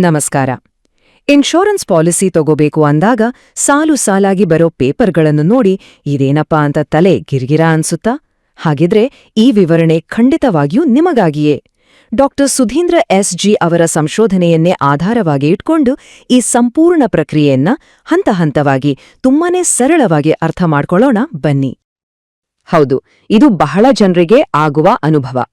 ನಮಸ್ಕಾರ. Insurance policy ತಗೋಬೇಕು ಅಂದಾಗ ಸಾಲು ಸಾಲಾಗಿ ಬರೋ ಪೇಪರ್ಗಳನ್ನು ನೋಡಿ ಇದೇನಪ್ಪಾ ಅಂತ ತಲೆ ಗಿರ್ಗಿರ ಅನ್ಸುತ್ತಾ? ಹಾಗಿದ್ರೆ ಈ ವಿವರಣೆ ಖಂಡಿತವಾಗಿಯೂ ನಿಮಗಾಗಿಯೇ. ಡಾಕ್ಟರ್ ಸುಧೀಂದ್ರ ಎಸ್ ಜಿ ಅವರ ಸಂಶೋಧನೆಯನ್ನೇ ಆಧಾರವಾಗಿ ಇಟ್ಕೊಂಡು ಈ ಸಂಪೂರ್ಣ ಪ್ರಕ್ರಿಯೆಯನ್ನ ಹಂತ ಹಂತವಾಗಿ ತುಂಬಾನೇ ಸರಳವಾಗಿ ಅರ್ಥ ಮಾಡ್ಕೊಳ್ಳೋಣ ಬನ್ನಿ. ಹೌದು, ಇದು ಬಹಳ ಜನರಿಗೆ ಆಗುವ ಅನುಭವ.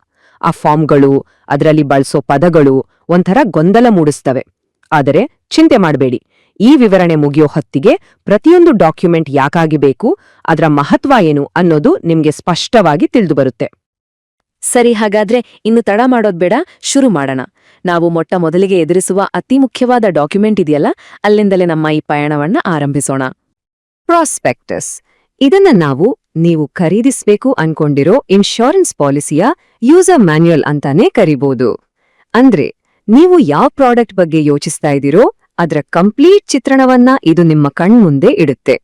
ಆ ಫಾರ್ಮ್ಗಳು ಅದರಲ್ಲಿ ಬಳಸೋ ಪದಗಳು ಒಂಥರ ಗೊಂದಲ ಮೂಡಿಸ್ತವೆ. ಆದರೆ ಚಿಂತೆ ಮಾಡಬೇಡಿ. ಈ ವಿವರಣೆ ಮುಗಿಯೋ ಹೊತ್ತಿಗೆ ಪ್ರತಿಯೊಂದು ಡಾಕ್ಯುಮೆಂಟ್ ಯಾಕಾಗಿ ಬೇಕು ಅದರ ಮಹತ್ವ ಏನು ಅನ್ನೋದು ನಿಮ್ಗೆ ಸ್ಪಷ್ಟವಾಗಿ ತಿಳಿದು ಬರುತ್ತೆ ಸರಿ ಹಾಗಾದ್ರೆ ಇನ್ನು ತಡ ಮಾಡೋದ್ ಬೇಡ ಶುರು ಮಾಡೋಣ. ನಾವು ಮೊಟ್ಟ ಮೊದಲಿಗೆ ಎದುರಿಸುವ ಅತಿ ಮುಖ್ಯವಾದ ಡಾಕ್ಯುಮೆಂಟ್ ಇದೆಯಲ್ಲ ಅಲ್ಲಿಂದಲೇ ನಮ್ಮ ಈ ಪಯಣವನ್ನ ಆರಂಭಿಸೋಣ. ಪ್ರಾಸ್ಪೆಕ್ಟಸ್. ಇದನ್ನ ನಾವು ನೀವು ಖರೀದಿಸ್ಬೇಕು ಅನ್ಕೊಂಡಿರೋ ಇನ್ಶೂರೆನ್ಸ್ ಪಾಲಿಸಿಯ ಯೂಸರ್ ಮ್ಯಾನ್ಯುಯಲ್ ಅಂತಾನೆ ಕರಿಬಹುದು ಅಂದ್ರೆ, ನೀವು ಯಾವ ಪ್ರಾಡಕ್ಟ್ ಬಗ್ಗೆ ಯೋಚಿಸ್ತಾ ಇದ್ದೀರೋ, ಅದರ ಕಂಪ್ಲೀಟ್ ಚಿತ್ರಣವನ್ನ ಇದು ನಿಮ್ಮ ಕಣ್ಮುಂದೆ ಇಡುತ್ತೆ.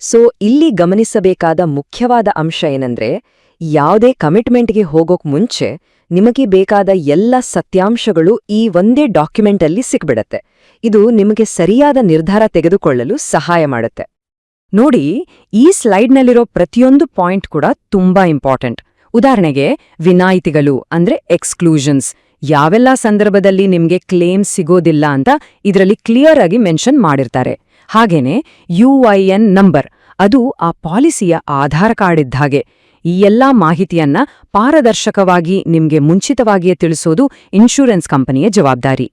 ಸೊ ಇಲ್ಲಿ ಗಮನಿಸಬೇಕಾದ ಮುಖ್ಯವಾದ ಅಂಶ ಏನಂದ್ರೆ, ಯಾವುದೇ ಕಮಿಟ್ಮೆಂಟ್ಗೆ ಹೋಗೋಕ್ ಮುಂಚೆ ನಿಮಗೆ ಬೇಕಾದ ಎಲ್ಲ ಸತ್ಯಾಂಶಗಳು ಈ ಒಂದೇ ಡಾಕ್ಯುಮೆಂಟಲ್ಲಿ ಸಿಕ್ಬಿಡತ್ತೆ. ಇದು ನಿಮಗೆ ಸರಿಯಾದ ನಿರ್ಧಾರ ತೆಗೆದುಕೊಳ್ಳಲು ಸಹಾಯ ಮಾಡುತ್ತೆ. ನೋಡಿ, ಈ ಸ್ಲೈಡ್ನಲ್ಲಿರೋ ಪ್ರತಿಯೊಂದು ಪಾಯಿಂಟ್ ಕೂಡ ತುಂಬಾ ಇಂಪಾರ್ಟೆಂಟ್. ಉದಾಹರಣೆಗೆ, ವಿನಾಯಿತಿಗಳು ಅಂದ್ರೆ ಎಕ್ಸ್ಕ್ಲೂಷನ್ಸ್. ಯಾವೆಲ್ಲ ಸಂದರ್ಭದಲ್ಲಿ ನಿಮ್ಗೆ ಕ್ಲೇಮ್ ಸಿಗೋದಿಲ್ಲ ಅಂತ ಇದರಲ್ಲಿ ಕ್ಲಿಯರ್ ಆಗಿ ಮೆನ್ಷನ್ ಮಾಡಿರ್ತಾರೆ. ಹಾಗೇನೆ, ಯು ಐ ಎನ್ ನಂಬರ್, ಅದು ಆ ಪಾಲಿಸಿಯ ಆಧಾರ್ ಕಾರ್ಡ್ ಇದ್ದ ಹಾಗೆ. ಈ ಎಲ್ಲಾ ಮಾಹಿತಿಯನ್ನ ಪಾರದರ್ಶಕವಾಗಿ ನಿಮ್ಗೆ ಮುಂಚಿತವಾಗಿಯೇ ತಿಳಿಸೋದು ಇನ್ಶೂರೆನ್ಸ್ ಕಂಪನಿಯ ಜವಾಬ್ದಾರಿ.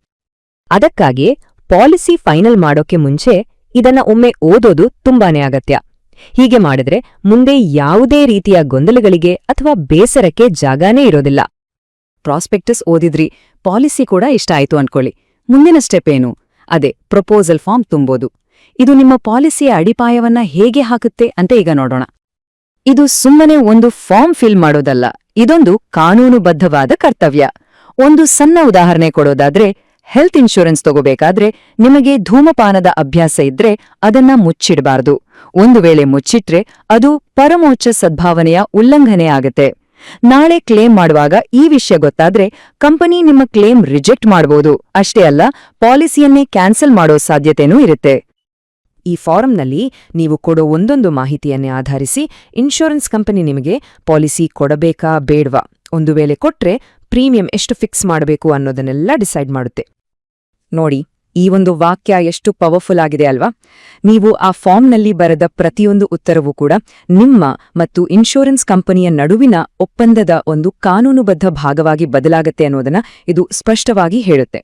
ಅದಕ್ಕಾಗಿ ಪಾಲಿಸಿ ಫೈನಲ್ ಮಾಡೋಕೆ ಮುಂಚೆ ಇದನ್ನ ಒಮ್ಮೆ ಓದೋದು ತುಂಬಾನೇ ಅಗತ್ಯ. ಹೀಗೆ ಮಾಡಿದ್ರೆ ಮುಂದೆ ಯಾವುದೇ ರೀತಿಯ ಗೊಂದಲಗಳಿಗೆ ಅಥವಾ ಬೇಸರಕ್ಕೆ ಜಾಗಾನೇ ಇರೋದಿಲ್ಲ. ಪ್ರಾಸ್ಪೆಕ್ಟಸ್ ಓದಿದ್ರಿ, ಪಾಲಿಸಿ ಕೂಡ ಇಷ್ಟ ಆಯ್ತು ಅನ್ಕೊಳ್ಳಿ. ಮುಂದಿನ ಸ್ಟೆಪ್ ಏನು? ಅದೇ, ಪ್ರಪೋಸಲ್ ಫಾರ್ಮ್ ತುಂಬೋದು. ಇದು ನಿಮ್ಮ ಪಾಲಿಸಿಯ ಅಡಿಪಾಯವನ್ನ ಹೇಗೆ ಹಾಕುತ್ತೆ ಅಂತ ಈಗ ನೋಡೋಣ. ಇದು ಸುಮ್ಮನೆ ಒಂದು ಫಾರ್ಮ್ ಫಿಲ್ ಮಾಡೋದಲ್ಲ, ಇದೊಂದು ಕಾನೂನುಬದ್ಧವಾದ ಕರ್ತವ್ಯ. ಒಂದು ಸಣ್ಣ ಉದಾಹರಣೆ ಕೊಡೋದಾದ್ರೆ ಹೆಲ್ತ್ ಇನ್ಶೂರೆನ್ಸ್ ತಗೋಬೇಕಾದ್ರೆ ನಿಮಗೆ ಧೂಮಪಾನದ ಅಭ್ಯಾಸ ಇದ್ರೆ ಅದನ್ನ ಮುಚ್ಚಿಡಬಾರದು. ಒಂದು ವೇಳೆ ಮುಚ್ಚಿಟ್ರೆ ಅದು ಪರಮೋಚ್ಚ ಸದ್ಭಾವನೆಯ ಉಲ್ಲಂಘನೆ ಆಗತ್ತೆ. ನಾಳೆ ಕ್ಲೇಮ್ ಮಾಡುವಾಗ ಈ ವಿಷಯ ಗೊತ್ತಾದ್ರೆ ಕಂಪನಿ ನಿಮ್ಮ ಕ್ಲೇಮ್ ರಿಜೆಕ್ಟ್ ಮಾಡಬಹುದು ಅಷ್ಟೇ ಅಲ್ಲ, ಪಾಲಿಸಿಯನ್ನೇ ಕ್ಯಾನ್ಸಲ್ ಮಾಡೋ ಸಾಧ್ಯತೆನೂ ಇರುತ್ತೆ. ಈ ಫಾರಂನಲ್ಲಿ ನೀವು ಕೊಡೋ ಒಂದೊಂದು ಮಾಹಿತಿಯನ್ನೇ ಆಧರಿಸಿ ಇನ್ಶೂರೆನ್ಸ್ ಕಂಪನಿ ನಿಮಗೆ ಪಾಲಿಸಿ ಕೊಡಬೇಕಾ ಬೇಡ್ವಾ? ಒಂದು ವೇಳೆ ಕೊಟ್ರೆ ಪ್ರೀಮಿಯಂ ಎಷ್ಟು ಫಿಕ್ಸ್ ಮಾಡಬೇಕು ಅನ್ನೋದನ್ನೆಲ್ಲ ಡಿಸೈಡ್ ಮಾಡುತ್ತೆ. ನೋಡಿ, ಈ ಒಂದು ವಾಕ್ಯ ಎಷ್ಟು ಪವರ್ಫುಲ್ ಆಗಿದೆ ಅಲ್ವಾ? ನೀವು ಆ ಫಾರ್ಮ್ನಲ್ಲಿ ಬರೆದ ಪ್ರತಿಯೊಂದು ಉತ್ತರವೂ ಕೂಡ ನಿಮ್ಮ ಮತ್ತು ಇನ್ಶೂರೆನ್ಸ್ ಕಂಪನಿಯ ನಡುವಿನ ಒಪ್ಪಂದದ ಒಂದು ಕಾನೂನುಬದ್ಧ ಭಾಗವಾಗಿ ಬದಲಾಗತ್ತೆ ಅನ್ನೋದನ್ನ ಇದು ಸ್ಪಷ್ಟವಾಗಿ ಹೇಳುತ್ತೆ.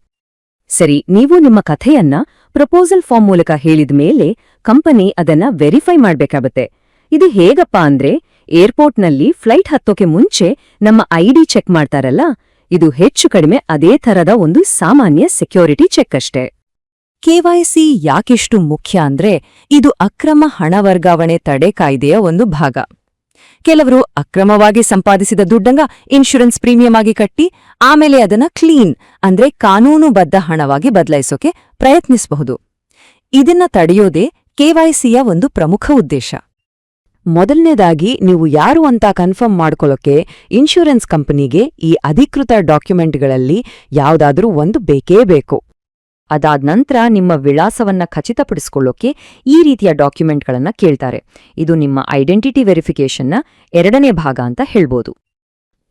ಸರಿ, ನೀವು ನಿಮ್ಮ ಕಥೆಯನ್ನ ಪ್ರಪೋಸಲ್ ಫಾರ್ಮ್ ಮೂಲಕ ಹೇಳಿದ ಮೇಲೆ ಕಂಪನಿ ಅದನ್ನ ವೆರಿಫೈ ಮಾಡ್ಬೇಕಾಗತ್ತೆ. ಇದು ಹೇಗಪ್ಪ ಅಂದ್ರೆ ಏರ್ಪೋರ್ಟ್ನಲ್ಲಿ ಫ್ಲೈಟ್ ಹತ್ತೋಕೆ ಮುಂಚೆ ನಮ್ಮ ಐಡಿ ಚೆಕ್ ಮಾಡ್ತಾರಲ್ಲ, ಇದು ಹೆಚ್ಚು ಕಡಿಮೆ ಅದೇ ಥರದ ಒಂದು ಸಾಮಾನ್ಯ ಸೆಕ್ಯೂರಿಟಿ ಚೆಕ್ ಅಷ್ಟೇ. ಕೆವೈಸಿ ಯಾಕೆಷ್ಟು ಮುಖ್ಯ ಅಂದ್ರೆ ಇದು ಅಕ್ರಮ ಹಣ ವರ್ಗಾವಣೆ ತಡೆ ಕಾಯ್ದೆಯ ಒಂದು ಭಾಗ. ಕೆಲವರು ಅಕ್ರಮವಾಗಿ ಸಂಪಾದಿಸಿದ ದುಡ್ಡಂಗ ಇನ್ಶೂರೆನ್ಸ್ ಪ್ರೀಮಿಯಂ ಆಗಿ ಕಟ್ಟಿ, ಆಮೇಲೆ ಅದನ್ನ ಕ್ಲೀನ್ ಅಂದ್ರೆ ಕಾನೂನುಬದ್ಧ ಹಣವಾಗಿ ಬದಲಾಯಿಸೋಕೆ ಪ್ರಯತ್ನಿಸಬಹುದು. ಇದನ್ನ ತಡೆಯೋದೇ ಕೆವೈಸಿಯ ಒಂದು ಪ್ರಮುಖ ಉದ್ದೇಶ. ಮೊದಲನೇದಾಗಿ ನೀವು ಯಾರು ಅಂತ ಕನ್ಫರ್ಮ್ ಮಾಡ್ಕೊಳ್ಳೋಕೆ ಇನ್ಶೂರೆನ್ಸ್ ಕಂಪನಿಗೆ ಈ ಅಧಿಕೃತ ಡಾಕ್ಯುಮೆಂಟ್ಗಳಲ್ಲಿ ಯಾವುದಾದ್ರೂ ಒಂದು ಬೇಕೇ ಬೇಕು. ಅದಾದ ನಂತರ ನಿಮ್ಮ ವಿಳಾಸವನ್ನ ಖಚಿತಪಡಿಸಿಕೊಳ್ಳೋಕೆ ಈ ರೀತಿಯ ಡಾಕ್ಯುಮೆಂಟ್ಗಳನ್ನ ಕೇಳ್ತಾರೆ. ಇದು ನಿಮ್ಮ ಐಡೆಂಟಿಟಿ ವೆರಿಫಿಕೇಷನ್ನ ಎರಡನೇ ಭಾಗ ಅಂತ ಹೇಳ್ಬೋದು.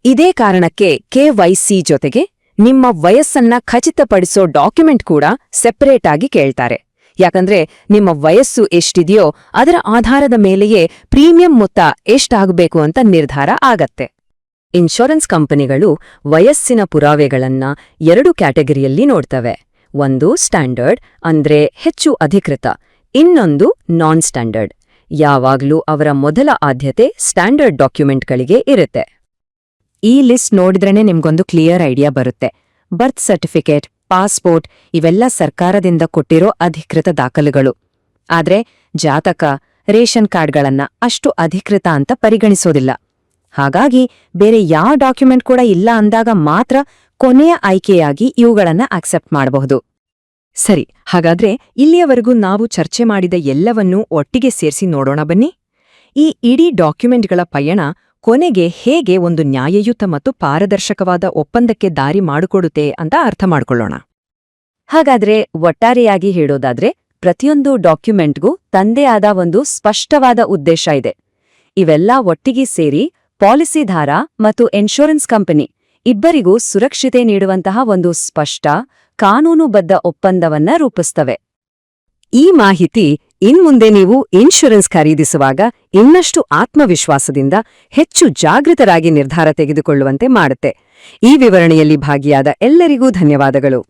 ಇದೇ ಕಾರಣಕ್ಕೆ ಕೆವೈಸಿ ಜೊತೆಗೆ ನಿಮ್ಮ ವಯಸ್ಸನ್ನ ಖಚಿತಪಡಿಸೋ ಡಾಕ್ಯುಮೆಂಟ್ ಕೂಡ ಸೆಪರೇಟ್ ಆಗಿ ಕೇಳ್ತಾರೆ. ಯಾಕಂದ್ರೆ ನಿಮ್ಮ ವಯಸ್ಸು ಎಷ್ಟಿದೆಯೋ ಅದರ ಆಧಾರದ ಮೇಲೆಯೇ ಪ್ರೀಮಿಯಂ ಮೊತ್ತ ಎಷ್ಟಾಗಬೇಕು ಅಂತ ನಿರ್ಧಾರ ಆಗತ್ತೆ. ಇನ್ಶೂರೆನ್ಸ್ ಕಂಪನಿಗಳು ವಯಸ್ಸಿನ ಪುರಾವೆಗಳನ್ನ ಎರಡು ಕ್ಯಾಟಗರಿಯಲ್ಲಿ ನೋಡ್ತವೆ. ಒಂದು ಸ್ಟ್ಯಾಂಡರ್ಡ್, ಅಂದ್ರೆ ಹೆಚ್ಚು ಅಧಿಕೃತ. ಇನ್ನೊಂದು ನಾನ್ ಸ್ಟ್ಯಾಂಡರ್ಡ್ ಯಾವಾಗ್ಲೂ ಅವರ ಮೊದಲ ಆದ್ಯತೆ ಸ್ಟ್ಯಾಂಡರ್ಡ್ ಡಾಕ್ಯುಮೆಂಟ್ಗಳಿಗೆ ಇರುತ್ತೆ. ಈ ಲಿಸ್ಟ್ ನೋಡಿದ್ರೇ ನಿಮ್ಗೊಂದು ಕ್ಲಿಯರ್ ಐಡಿಯಾ ಬರುತ್ತೆ. ಬರ್ತ್ ಸರ್ಟಿಫಿಕೇಟ್ ಪಾಸ್ಪೋರ್ಟ್ ಇವೆಲ್ಲ ಸರ್ಕಾರದಿಂದ ಕೊಟ್ಟಿರೋ ಅಧಿಕೃತ ದಾಖಲೆಗಳು. ಆದ್ರೆ ಜಾತಕ, ರೇಷನ್ ಕಾರ್ಡ್ಗಳನ್ನ ಅಷ್ಟು ಅಧಿಕೃತ ಅಂತ ಪರಿಗಣಿಸೋದಿಲ್ಲ. ಹಾಗಾಗಿ ಬೇರೆ ಯಾವ ಡಾಕ್ಯುಮೆಂಟ್ ಕೂಡ ಇಲ್ಲ ಅಂದಾಗ ಮಾತ್ರ ಕೊನೆಯ ಆಯ್ಕೆಯಾಗಿ ಇವುಗಳನ್ನ ಆಕ್ಸೆಪ್ಟ್ ಮಾಡಬಹುದು. ಸರಿ, ಹಾಗಾದ್ರೆ ಇಲ್ಲಿಯವರೆಗೂ ನಾವು ಚರ್ಚೆ ಮಾಡಿದ ಎಲ್ಲವನ್ನೂ ಒಟ್ಟಿಗೆ ಸೇರಿಸಿ ನೋಡೋಣ ಬನ್ನಿ. ಈ ಇಡೀ ಡಾಕ್ಯುಮೆಂಟ್ಗಳ ಪಯಣ ಕೊನೆಗೆ ಹೇಗೆ ಒಂದು ನ್ಯಾಯಯುತ ಮತ್ತು ಪಾರದರ್ಶಕವಾದ ಒಪ್ಪಂದಕ್ಕೆ ದಾರಿ ಮಾಡಿಕೊಡುತ್ತೆ ಅಂತ ಅರ್ಥ ಮಾಡಿಕೊಳ್ಳೋಣ. ಹಾಗಾದ್ರೆ ಒಟ್ಟಾರೆಯಾಗಿ ಹೇಳೋದಾದ್ರೆ ಪ್ರತಿಯೊಂದು ಡಾಕ್ಯುಮೆಂಟ್ಗೂ ತಂದೆ ಆದ ಒಂದು ಸ್ಪಷ್ಟವಾದ ಉದ್ದೇಶ ಇದೆ. ಇವೆಲ್ಲ ಒಟ್ಟಿಗೆ ಸೇರಿ ಪಾಲಿಸಿಧಾರ ಮತ್ತು ಇನ್ಶೂರೆನ್ಸ್ ಕಂಪನಿ ಇಬ್ಬರಿಗೂ ಸುರಕ್ಷತೆ ನೀಡುವಂತಹ ಒಂದು ಸ್ಪಷ್ಟ, ಕಾನೂನುಬದ್ಧ ಒಪ್ಪಂದವನ್ನ ರೂಪಿಸ್ತವೆ. ಈ ಮಾಹಿತಿ ಇನ್ಮುಂದೆ ನೀವು ಇನ್ಶೂರೆನ್ಸ್ ಖರೀದಿಸುವಾಗ ಇನ್ನಷ್ಟು ಆತ್ಮವಿಶ್ವಾಸದಿಂದ ಹೆಚ್ಚು ಜಾಗೃತರಾಗಿ ನಿರ್ಧಾರ ತೆಗೆದುಕೊಳ್ಳುವಂತೆ ಮಾಡುತ್ತೆ. ಈ ವಿವರಣೆಯಲ್ಲಿ ಭಾಗಿಯಾದ ಎಲ್ಲರಿಗೂ ಧನ್ಯವಾದಗಳು.